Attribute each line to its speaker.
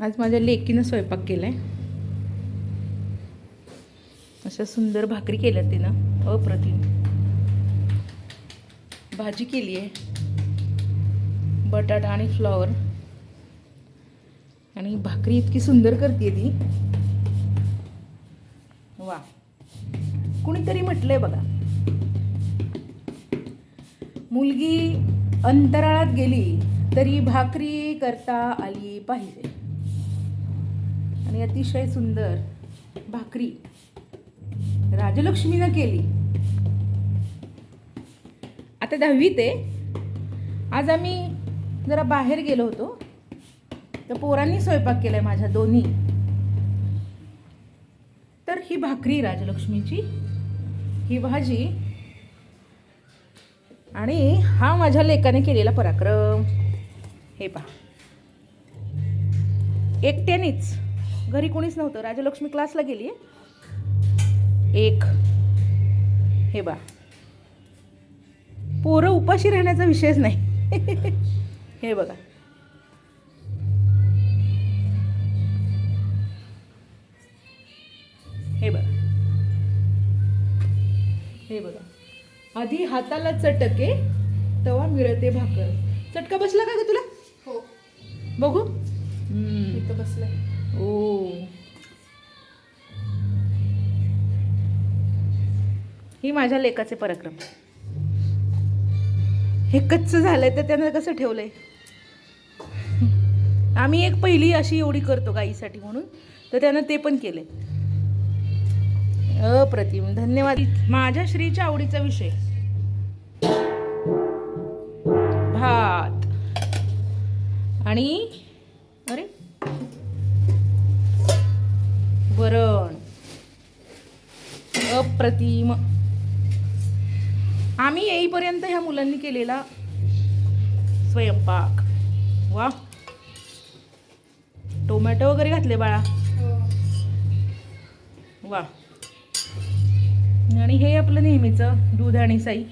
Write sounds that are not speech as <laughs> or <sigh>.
Speaker 1: आज माझ्या लेकीनं स्वयंपाक केला आहे अशा सुंदर भाकरी केल्या तिनं अप्रतिम. भाजी केली आहे. बटाटा आणि फ्लॉवर. आणि भाकरी इतकी सुंदर करते ती. वा. कुणीतरी म्हटलंय बघा. मुलगी अंतराळात गेली तरी भाकरी करता आली पाहिजे. आणि अतिशय सुंदर भाकरी राजलक्ष्मीनं केली. आता दहावीत आहे. आज आम्ही जरा बाहेर गेलो होतो. तर पोरांनी स्वयंपाक केलाय माझ्या दोन्ही. तर ही भाकरी राजलक्ष्मीची ही भाजी आणि हा माझ्या लेकाने केलेला पराक्रम. हे पहा. एकट्यानेच. घरी कोणीच नव्हतं. राजलक्ष्मी क्लासला गेली. एक. हे बा. पोरं उपाशी राहण्याचा विषयच नाही. <laughs> हे बघा. हे बघा. हे बघा. आधी हाताला चटके तवा मिळते भाकर. चटका बसला का ग तुला?
Speaker 2: हो.
Speaker 1: बघू.
Speaker 2: इथं बसलंय
Speaker 1: ओ ही माझ्या लेकाचे पराक्रम. हे कच्च झालंय तर त्यानं कसं ठेवलंय? आम्ही एक पहिली अशी एवढी करतो गाईसाठी म्हणून? तर त्यानं ते पण केलंय. अप्रतिम. धन्यवाद. माझ्या श्रीच्या आवडीचा विषय. अप्रतिम. आम्ही येईपर्यंत ह्या मुलांनी केलेला स्वयंपाक. वा. टोमॅटो वगैरे घातले बाळा? वा. आणि हे आपलं नेहमीचं दूध आणि साई.